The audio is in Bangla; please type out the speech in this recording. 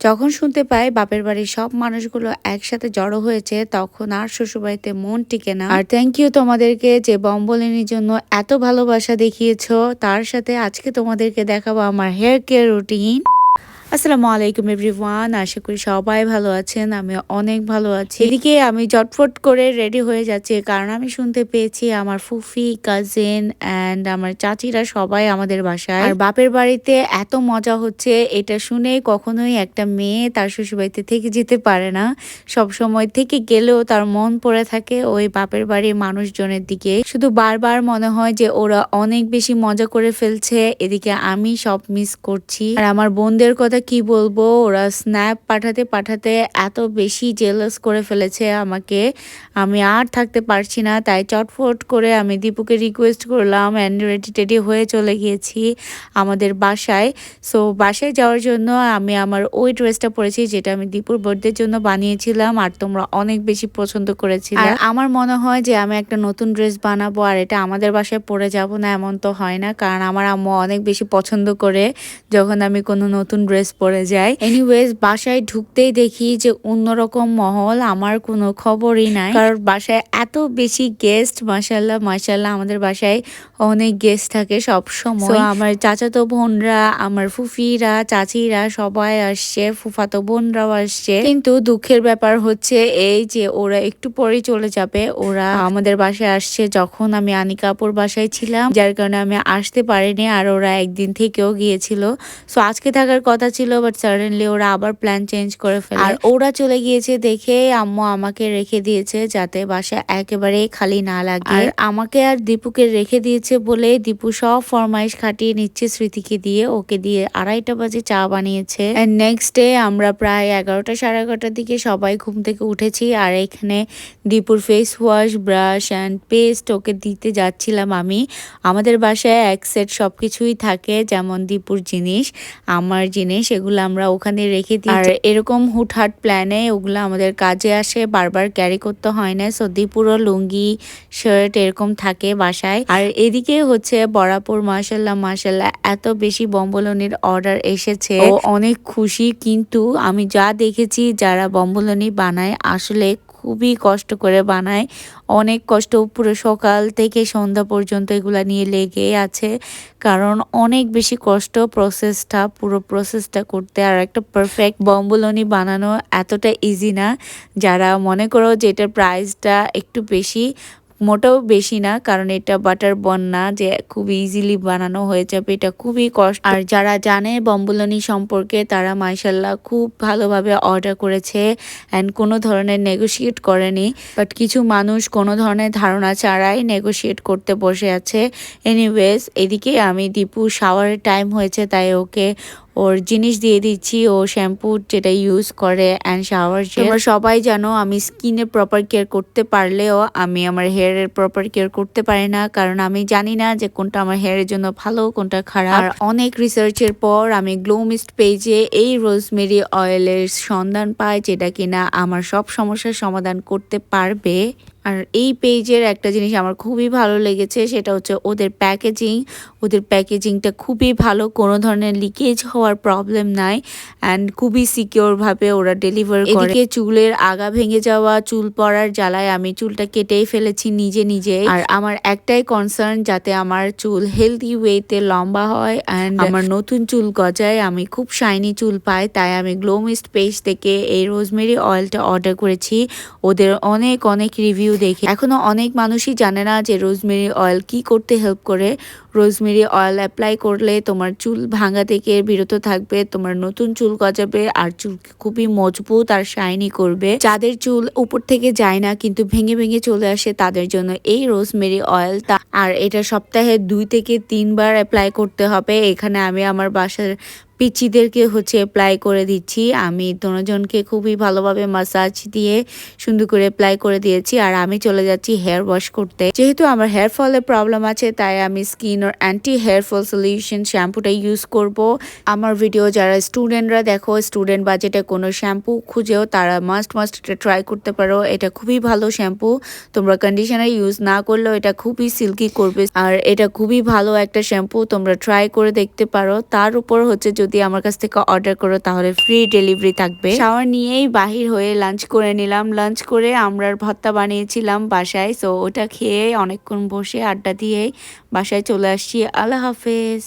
যখন শুনতে পাই বাপের বাড়ির সব মানুষগুলো একসাথে জড়ো হয়েছে, তখন আর শ্বশুরবাড়িতে মন টিকে না। আর থ্যাংক ইউ তোমাদেরকে যে বম্বলিনীর জন্য এত ভালোবাসা দেখিয়েছ। তার সাথে আজকে তোমাদেরকে দেখাবো আমার হেয়ার কেয়ার রুটিন আসসালামু আলাইকুম এভরিওয়ান আশা করি সবাই ভালো আছেন আমি অনেক ভালো আছি। এদিকে আমি জটফট করে রেডি হয়ে যাচ্ছি কারণ আমি শুনতে পেয়েছি আমার ফুফি কাজিন অ্যান্ড আমার চাচিরা সবাই আমাদের বাসায়। আর বাপের বাড়িতে এত মজা হচ্ছে, এটা শুনে কখনোই একটা মেয়ে তার শ্বশুরবাড়িতে থেকে যেতে পারে না। সব সময় থেকে গেলেও তার মন পড়ে থাকে ওই বাপের বাড়ির মানুষজনের দিকে। শুধু বারবার মনে হয় যে ওরা অনেক বেশি মজা করে ফেলছে, এদিকে আমি সব মিস করছি। আর আমার বোনদের কথা কি বলব? ওরা স্ন্যাপ পাঠাতে পাঠাতে এত বেশি জেলাস করে ফেলেছে আমাকে। আমি আর থাকতে পারছি না, তাই চটফট করে আমি দীপুকে রিকোয়েস্ট করলাম অ্যান্ড রেডি টেডি হয়ে চলে গিয়েছি আমাদের বাসায়। সো বাসায় যাওয়ার জন্য আমি আমার ওই ড্রেসটা পরেছি যেটা আমি দীপুর বার্থডের জন্য বানিয়েছিলাম আর তোমরা অনেক বেশি পছন্দ করেছিলে। আর আমার মনে হয় যে আমি একটা নতুন ড্রেস বানাবো আর এটা আমাদের বাসায় পরে যাব না এমন তো হয় না, কারণ আমার আম্মু অনেক বেশি পছন্দ করে। যখন আমি কোনো নতুন ড্রেস পরে যাই এনিওয়েজ বাসায় ঢুকতেই দেখি যে অন্যরকম মহল আমার কোনো খবরই নাই। কারণ বাসায় এত বেশি গেস্ট মাসাল্লাহ মাসাল্লাহ আমাদের বাসায় অনেক গেস্ট থাকে সব সময়। আমার চাচাতো বোনরা আমার ফুফিরা চাচিরা সবাই আসছে ফুফাতো বোনরাও আসছে। কিন্তু দুঃখের ব্যাপার হচ্ছে এই যে ওরা একটু পরেই চলে যাবে। ওরা আমাদের বাসায় আসছে যখন আমি আনিকাপুর বাসায় ছিলাম যার কারণে আমি আসতে পারিনি আর ওরা একদিন থেকেও গিয়েছিল। সো আজকে থাকার কথা ছিল বাট সাডেনলি ওরা আবার প্ল্যান চেঞ্জ করে ফেলে। আর ওরা চলে গিয়েছে দেখে আম্মু আমাকে রেখে দিয়েছে যাতে বাসা একেবারে খালি না লাগে। আর আমাকে আর দীপুকে রেখে দিয়েছে বলে দীপু সব ফরমাইশ খাটিয়ে নিচ্ছে স্মৃতিকে দিয়ে ওকে দিয়ে আড়াইটা বাজে চা বানিয়েছে। নেক্সট ডে আমরা প্রায় এগারোটা সাড়ে এগারোটার দিকে সবাই ঘুম থেকে উঠেছি আর এখানে দীপুর face wash brush and paste ওকে দিতে যাচ্ছিলাম আমি। আমাদের বাসায় এক সেট সব কিছুই থাকে যেমন দীপুর জিনিস আমার জিনিস এগুলো আমরা ওখানে রেখে দিই। আর এরকম হুটহাট প্ল্যানে ওগুলো আমাদের কাজে আসে বারবার ক্যারি করতে হয় না। সদ্যি পুরো লুঙ্গি শার্ট এরকম থাকে বাসায়। আর এদিকে হচ্ছে বরাপুর মাসাল্লাহ মাসাল্লাহ এত বেশি বম্বলনির অর্ডার এসেছে। অনেক খুশি কিন্তু আমি যা দেখেছি যারা বম্বলনি বানায় আসলে খুবই কষ্ট করে বানায়। অনেক কষ্ট পুরো সকাল থেকে সন্ধ্যা পর্যন্ত এগুলা নিয়ে লেগে আছে। কারণ অনেক বেশি কষ্ট প্রসেসটা পুরো প্রসেসটা করতে। আর একটা পারফেক্ট বম্বলনি বানানো এতটা ইজি না। যারা মনে করো যে এটার প্রাইসটা একটু বেশি মোটেও বেশি না, কারণ এটা বাটার বন না, যে খুব ইজিলি বানানো হয়ে যাবে, এটা খুবই কষ্ট। আর যারা জানে বম্বুলনি সম্পর্কে, তারা মাইশাল্লাহ খুব ভালোভাবে অর্ডার করেছে অ্যান্ড কোনো ধরনের নেগোশিয়েট করেনি। বাট কিছু মানুষ কোনো ধরনের ধারণা ছাড়াই নেগোশিয়েট করতে বসে আছে। এনিওয়েজ এদিকে আমি দীপু শাওয়ারের টাইম হয়েছে, তাই ওকে ওর জিনিস দিয়ে দিচ্ছি ও শ্যাম্পু যেটা ইউজ করে অ্যান্ড শাওয়ার তোমরা সবাই জানো আমি স্কিনে প্রপার কেয়ার করতে পারলেও আমি আমার হেয়ারের প্রপার কেয়ার করতে পারি না কারণ আমি জানি না যে কোনটা আমার হেয়ারের জন্য ভালো কোনটা খারাপ। আর অনেক রিসার্চের পর আমি গ্লোমিস্ট পেজে এই রোজমেরি অয়েলের সন্ধান পাই যেটা কিনা আমার সব সমস্যার সমাধান করতে পারবে। আর এই পেজের একটা জিনিস আমার খুবই ভালো লেগেছে সেটা হচ্ছে ওদের প্যাকেজিং ওদের প্যাকেজিংটা খুবই ভালো কোনো ধরনের লিকেজ হওয়ার প্রবলেম নাই অ্যান্ড খুবই সিকিওরভাবে ওরা ডেলিভার করে। চুলের আগা ভেঙে যাওয়া চুল পড়ার জ্বালায় আমি চুলটা কেটেই ফেলেছি নিজে নিজে আর আমার একটাই কনসার্ন যাতে আমার চুল হেলদি ওয়েতে লম্বা হয় অ্যান্ড আমার নতুন চুল গজায় আমি খুব শাইনি চুল পাই তাই আমি গ্লোমিস্ট পেজ থেকে এই রোজমেরি অয়েলটা অর্ডার করেছি। ওদের অনেক অনেক রিভিউ দেখে। এখনও অনেক মানুষই জানে না যে রোজমেরি অয়েল কি করতে হেল্প করে। রোজমেরি অয়েল অ্যাপ্লাই করলে তোমার চুল ভাঙা থেকে বিরত থাকবে, তোমার নতুন চুল গজাবে আর চুল খুবই মজবুত আর শাইনি করবে। যাদের চুল উপর থেকে যায় না কিন্তু ভেঙে ভেঙে চলে আসে তাদের জন্য এই রোজমেরি অয়েলটা আর এটা সপ্তাহে দুই থেকে তিনবার অ্যাপ্লাই করতে হবে। এখানে আমি আমার বাসার পিচিদেরকে হচ্ছে অ্যাপ্লাই করে দিচ্ছি। আমি দুজনকে খুবই ভালোভাবে মাসাজ দিয়ে সুন্দর করে অ্যাপ্লাই করে দিয়েছি। আর আমি চলে যাচ্ছি হেয়ার ওয়াশ করতে। যেহেতু আমার হেয়ার ফলের প্রবলেম আছে, তাই আমি skin Garnier anti hair fall solution শ্যাম্পুটা ইউজ করব। আমার ভিডিও যারা স্টুডেন্টরা দেখো স্টুডেন্ট বাজেটে কোনো শ্যাম্পু খুঁজেও তারা মাস্ট মাস্ট এটা ট্রাই করতে পারো। এটা খুবই ভালো শ্যাম্পু তোমরা কন্ডিশনার ইউজ না করলেও এটা খুবই সিল্কি করবে। আর এটা খুবই ভালো একটা শ্যাম্পু তোমরা ট্রাই করে দেখতে পারো। তার উপর হচ্ছে যদি আমার কাছ থেকে অর্ডার করো, তাহলে ফ্রি ডেলিভারি থাকবে। শাওয়ার নিয়েই বাহির হয়ে লাঞ্চ করে নিলাম। লাঞ্চ করে আমরা ভর্তা বানিয়েছিলাম বাসায়। সো ওটা খেয়ে অনেকক্ষণ বসে আড্ডা দিয়ে বাসায় চলে আসছি আল্লাহ হাফেজ।